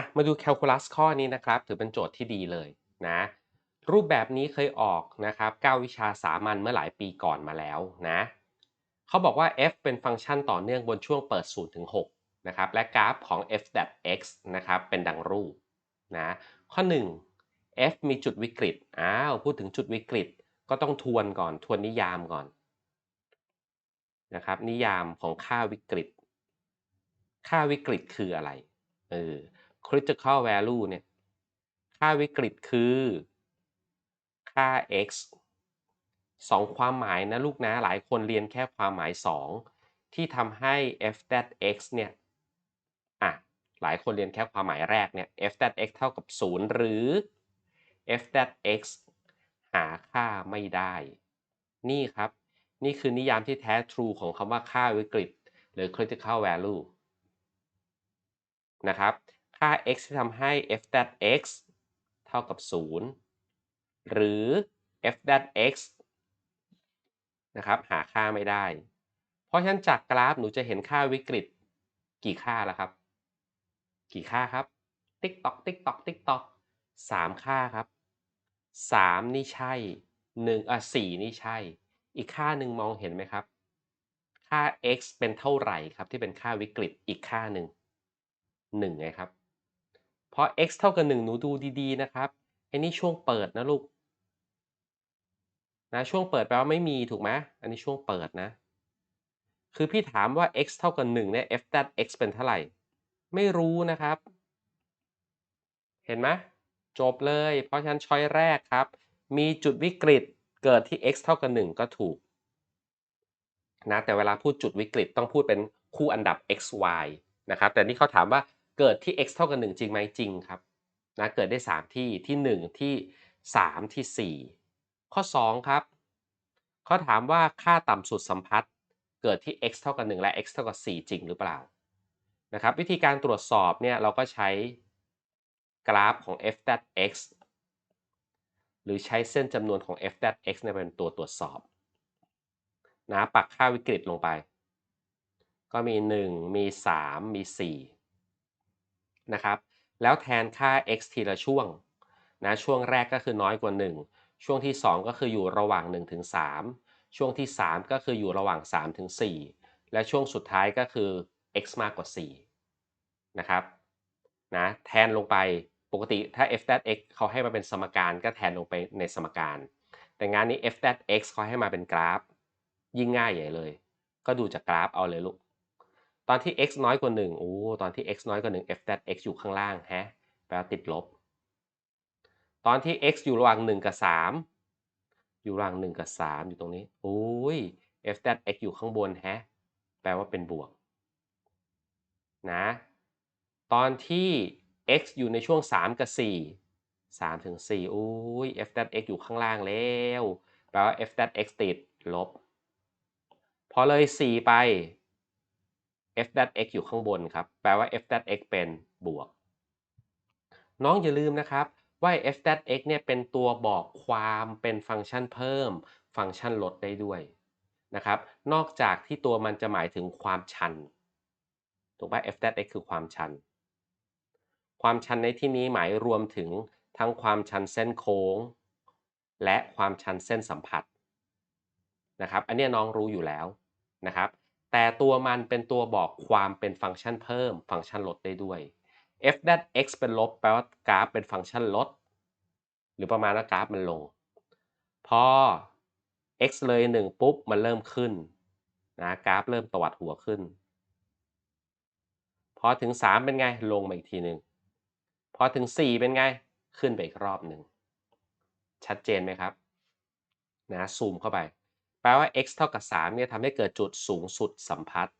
อะมาดูแคลคูลัสข้อนี้นะครับ ถือเป็นโจทย์ที่ดีเลยนะรูปแบบนี้เคยออกนะครับ9วิชาสามัญเมื่อหลายปีก่อนมาแล้วนะเขาบอกว่า f เป็นฟังก์ชันต่อเนื่องบนช่วงเปิด0ถึง6นะครับและกราฟของ f x นะครับเป็นดังรูปนะข้อ 1 f มีจุดวิกฤตอ้าวพูดถึงจุดวิกฤตก็ต้องทวนก่อนทวนนิยามก่อนนะครับนิยามของค่าวิกฤต ค่าวิกฤตคืออะไรเออ critical value เนี่ย ค่าวิกฤตคือค่า x สองความหมายนะลูกนะ หลายคนเรียนแค่ความหมาย 2 ที่ทำให้ f that x เนี่ย อะ หลายคนเรียนแค่ความหมายแรกเนี่ย f that x เท่ากับ 0 หรือ f that x หาค่าไม่ได้ นี่ครับ นี่คือนิยามที่แท้ true ของคำว่าค่าวิกฤต หรือ critical value นะครับ ค่า x ที่ทำให้ f that x เท่ากับ 0 หรือ f that x นะครับหาค่าไม่ได้ เพราะฉะนั้นจากกราฟหนูจะเห็นค่าวิกฤตกี่ค่าแล้วครับ กี่ค่าครับ ติ๊กตอกติ๊กตอกติ๊กตอกสามค่าครับสามนี่ใช่หนึ่งอะสี่นี่ใช่ อีกค่าหนึ่งมองเห็นไหมครับ ค่า x เป็นเท่าไหร่ครับที่เป็นค่าวิกฤตอีกค่าหนึ่งหนึ่งไงครับ เพราะ x เท่ากับหนึ่งหนูดูดีๆนะครับไอ้นี่ช่วงเปิดนะลูกนะช่วงเปิดแปลว่าไม่มีถูกไหมอันนี้ช่วงเปิดนะ คือพี่ถามว่า x เท่ากับ1เนี่ย f that x เป็นเท่าไหร่ ไม่รู้นะครับ เห็นไหมจบเลย เพราะฉะนั้นช้อยแรกครับ มีจุดวิกฤตเกิดที่ x เท่ากับ 1 ก็ถูกนะแต่เวลาพูดจุดวิกฤตต้องพูดเป็นคู่อันดับ x y นะครับ แต่นี่เขาถามว่า เกิดที่ x เท่ากับ 1 จริงไหมจริงครับนะเกิดได้ 3 ที่ที่ 1 ที่ 3 ที่ 4 ข้อ 2 ครับเขาถามว่าค่าต่ำสุดสัมพัทธ์เกิดที่ x เท่ากับ 1 และ x เท่ากับ 4 จริงหรือเปล่านะครับวิธีการตรวจสอบเนี่ยเราก็ใช้กราฟของ f that x หรือใช้เส้นจำนวนของ f that x เนี่ยเป็นตัวตรวจสอบนะปักค่าวิกฤตลงไป ก็มี 1 มี 3 มี 4 นะครับ แล้วแทนค่า x ทีละช่วงนะช่วงแรกก็คือน้อยกว่า 1 ช่วงที่ 2 ก็คืออยู่ระหว่าง1ถึง3ช่วงที่ 3 ก็คืออยู่ระหว่าง3ถึง4และช่วงสุดท้ายก็คือ x มากกว่า 4 นะครับนะแทนลงไปปกติถ้า f x เขาให้มาเป็นสมการก็แทนลงไปในสมการ แต่งานนี้ f x เขาให้มาเป็นกราฟ ยิ่งง่ายใหญ่เลย ก็ดูจากกราฟเอาเลยลูก ตอนที่ x น้อยกว่า1โอ้ตอนที่ x น้อยกว่า1 f that x อยู่ข้างล่างฮะแปลว่าติดลบ ตอนที่ x อยู่ระหว่าง 1 กับ 3 อยู่ระหว่าง 1 กับ 3 อยู่ตรงนี้โอ้ย f that x อยู่ข้างบนฮะแปลว่าเป็นบวกนะตอนที่ x อยู่ในช่วง 3 กับ 4 3ถึง4อุ้ย f that x อยู่ข้างล่างแล้ว แปลว่า f that x ติดลบ พอเลย 4 ไป f that x อยู่ข้างบนครับ แปลว่า f that x เป็นบวก น้องอย่าลืมนะครับว่า f that x เนี่ยเป็นตัวบอกความเป็นฟังก์ชันเพิ่ม ฟังก์ชันลดได้ด้วยนะครับ นอกจากที่ตัวมันจะหมายถึงความชัน ถูกป่ะ f that x คือความชัน ความชันในที่นี้หมายรวมถึงทั้งความชันเส้นโค้ง และความชันเส้นสัมผัสนะครับ อันนี้น้องรู้อยู่แล้วนะครับ แต่ตัวมันเป็นตัวบอกความเป็นฟังก์ชันเพิ่ม ฟังก์ชันลดได้ด้วย f that x เป็นลบแปลว่ากราฟเป็นฟังก์ชันลด หรือประมาณว่ากราฟมันลง พอ x เลย 1 ปุ๊บ มันเริ่มขึ้นนะกราฟเริ่มตวัดหัวขึ้น พอถึง 3 เป็นไงลงมาอีกทีหนึ่งพอถึง 4 เป็นไงขึ้นไปอีกรอบหนึ่ง ชัดเจนไหมครับนะซูมเข้าไป แปลว่า x เท่ากับ3เนี่ยทำให้เกิดจุดสูงสุดสัมพัทธ์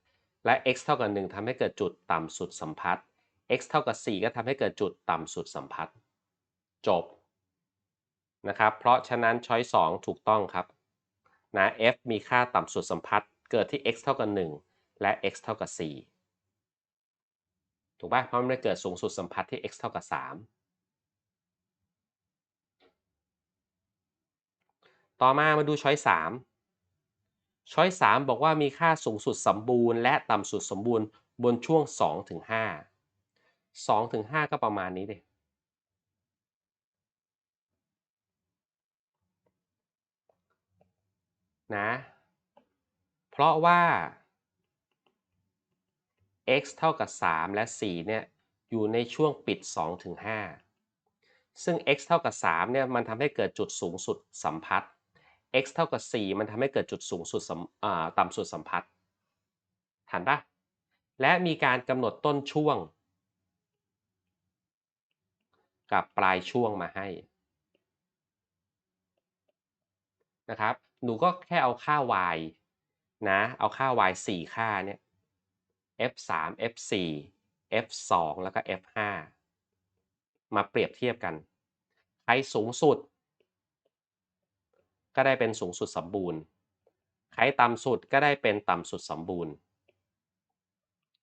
และ x เท่ากับ 1ทำให้เกิดจุดต่ำสุดสัมพัทธ์ x เท่ากับ 4 ก็ทำให้เกิดจุดต่ำสุดสัมพัทธ์ จบนะครับ เพราะฉะนั้นช้อย2ถูกต้องครับนะ f มีค่าต่ำสุดสัมพัทธ์ เกิดที่ x เท่ากับ 1 และ x เท่ากับ 4 ถูกป่ะ เพราะมันเกิดสูงสุดสัมพัทธ์ที่ x เท่ากับ 3 ต่อมามาดูช้อย3 ช้อย 3 บอกว่ามีค่าสูงสุดสมบูรณ์ และต่ำสุดสมบูรณ์บนช่วง 2 ถึง 5 2 ถึง 5 ก็ประมาณนี้ดินะ เพราะว่า x เท่ากับ 3 และ 4 เนี่ย อยู่ในช่วงปิด 2 ถึง 5 ซึ่ง x เท่ากับ 3 เนี่ย มันทำให้เกิดจุดสูงสุดสัมพัทธ์ x เท่ากับ 4 มันทำให้เกิดจุดสูงสุดต่ำสุดสัมพัทธ์ทันปะและมีการกำหนดต้นช่วง กับปลายช่วงมาให้นะครับ หนูก็แค่เอาค่า y นะ เอาค่า y 4 ค่าเนี่ย f3 f4 f2 แล้วก็ f5 มาเปรียบเทียบกัน ใครสูงสุด ก็ได้เป็นสูงสุดสมบูรณ์ ใครต่ำสุดก็ได้เป็นต่ำสุดสมบูรณ์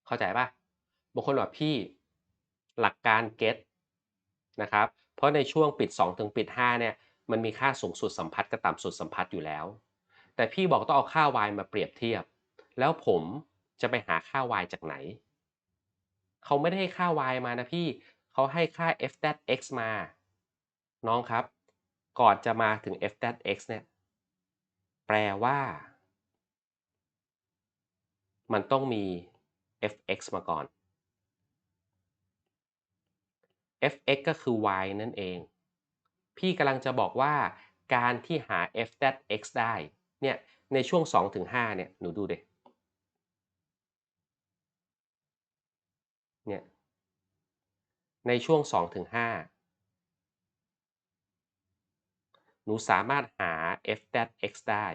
เข้าใจปะบางคนบอกพี่หลักการ get นะครับ เพราะในช่วงปิด 2 ถึงปิด 5 เนี่ย มันมีค่าสูงสุดสัมพัทธ์กับต่ำสุดสัมพัทธ์อยู่แล้ว แต่พี่บอกต้องเอาค่า y มาเปรียบเทียบ แล้วผมจะไปหาค่า y จากไหน เขาไม่ได้ให้ค่า y มานะพี่ เขาให้ค่า f x มา น้องครับ ก่อนจะมาถึง f x เนี่ย แปลว่า มันต้องมี fx มาก่อน fx ก็คือ y นั่นเอง พี่กำลังจะบอกว่าการที่หา f x ได้เนี่ยในช่วง 2-5เนี่ยหนูดูเด็เนี่ยในช่วง 2-5 หนูสามารถหา f x ได้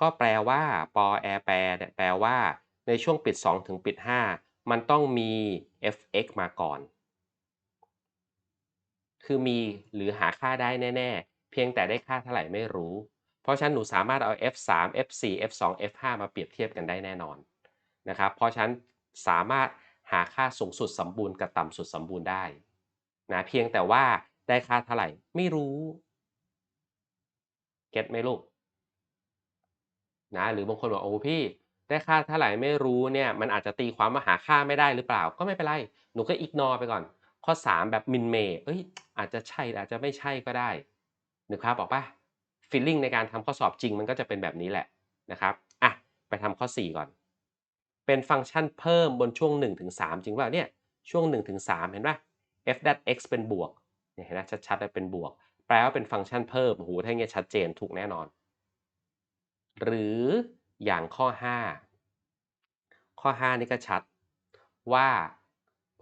ก็แปลว่าปอแอแปลเนี่ยแปลว่าในช่วงปิด 2 ถึงปิด 5 มันต้องมี fx มาก่อน คือมีหรือหาค่าได้แน่ ๆ เพียงแต่ได้ค่าเท่าไหร่ไม่รู้ เพราะฉะนั้นหนูสามารถเอา f3 f4 f2 f5 มาเปรียบเทียบกันได้แน่นอนนะครับ เพราะฉะนั้นสามารถหาค่าสูงสุดสมบูรณ์กับต่ำสุดสมบูรณ์ได้นะเพียงแต่ว่า ได้ค่าเท่าไหร่ ไม่รู้ เก็ตไหมลูกนะหรือบางคนบอกโอ้พี่ ได้ค่าเท่าไหร่ไม่รู้เนี่ย มันอาจจะตีความว่าหาค่าไม่ได้หรือเปล่า ก็ไม่เป็นไรหนูก็อิกนอไปก่อน ข้อ 3 แบบมินเมย์เอ้ยอาจจะใช่อาจจะไม่ใช่ก็ได้นึกภาพบอกป่ะฟีลลิ่งในการทำข้อสอบจริงมันก็จะเป็นแบบนี้แหละนะครับอะไปทำข้อ 4 ก่อน เป็นฟังก์ชันเพิ่มบนช่วง1-3จริงป่ะเนี่ยช่วง1-3เห็นป่ะ f that x เป็นบวก เนี่ยเห็นไหมชัดๆเลยเป็นบวก แปลว่าเป็นฟังก์ชันเพิ่มโอ้โหถ้างเงี้ยชัดเจนถูกแน่นอน หรืออย่างข้อ 5 ข้อ 5 นี่ก็ชัดว่า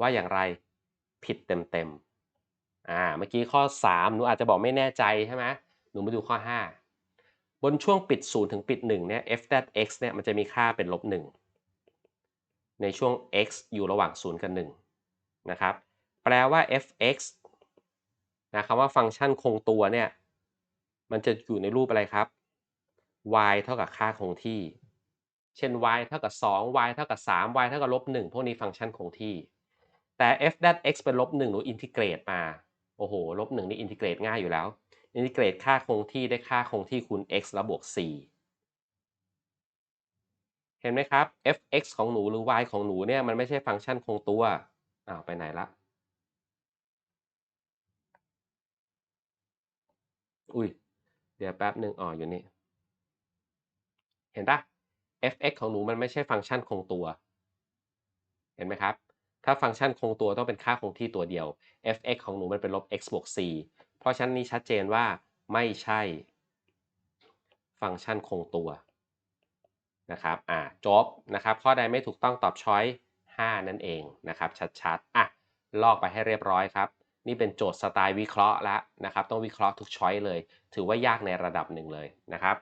ว่าอย่างไรผิดเต็มๆอ่าเมื่อกี้ข้อ 3 หนูอาจจะบอกไม่แน่ใจใช่ไหมหนูมาดูข้อ 5 บนช่วงปิด 0 ถึงปิด 1 เนี่ย f that x เนี่ยมันจะมีค่าเป็นลบ 1 ในช่วง x อยู่ระหว่าง 0 กับ 1 นะครับ แปลว่า f(x) นะคำว่าฟังก์ชันคงตัวเนี่ย มันจะอยู่ในรูปอะไรครับ y เท่ากับค่าคงที่ เช่น y เท่ากับ 2 y เท่ากับ 3 y เท่ากับลบ1พวกนี้ฟังก์ชันคงที่ แต่ f that x เป็นลบ1หนูอินทิเกรตมา โอ้โห ลบ1นี่อินทิเกรตง่ายอยู่แล้ว อินทิเกรตค่าคงที่ได้ค่าคงที่คูณ x แล้วบวก4เห็นไหมครับ f(x) ของหนูหรือ y ของหนูเนี่ยมันไม่ใช่ฟังก์ชันคงตัว อ้าวไปไหนละ อุ้ย เดี๋ยวแป๊บหนึ่งอ๋ออยู่นี่ เห็นปะ f(x) ของหนูมันไม่ใช่ฟังก์ชันคงตัว เห็นไหมครับ ถ้าฟังก์ชันคงตัวต้องเป็นค่าคงที่ตัวเดียว f(x) ของหนูมันเป็นลบ x บวก4เพราะฉะนั้นนี้ชัดเจนว่าไม่ใช่ ฟังก์ชันคงตัวนะครับ อ่า จบ นะครับ ข้อใดไม่ถูกต้องตอบช้อย5นั่นเองนะครับ ชัดๆ อะ ลอกไปให้เรียบร้อยครับ นี่เป็นโจทย์สไตล์วิเคราะห์แล้วนะครับ ต้องวิเคราะห์ทุกช้อยเลย ถือว่ายากในระดับหนึ่งเลยนะครับ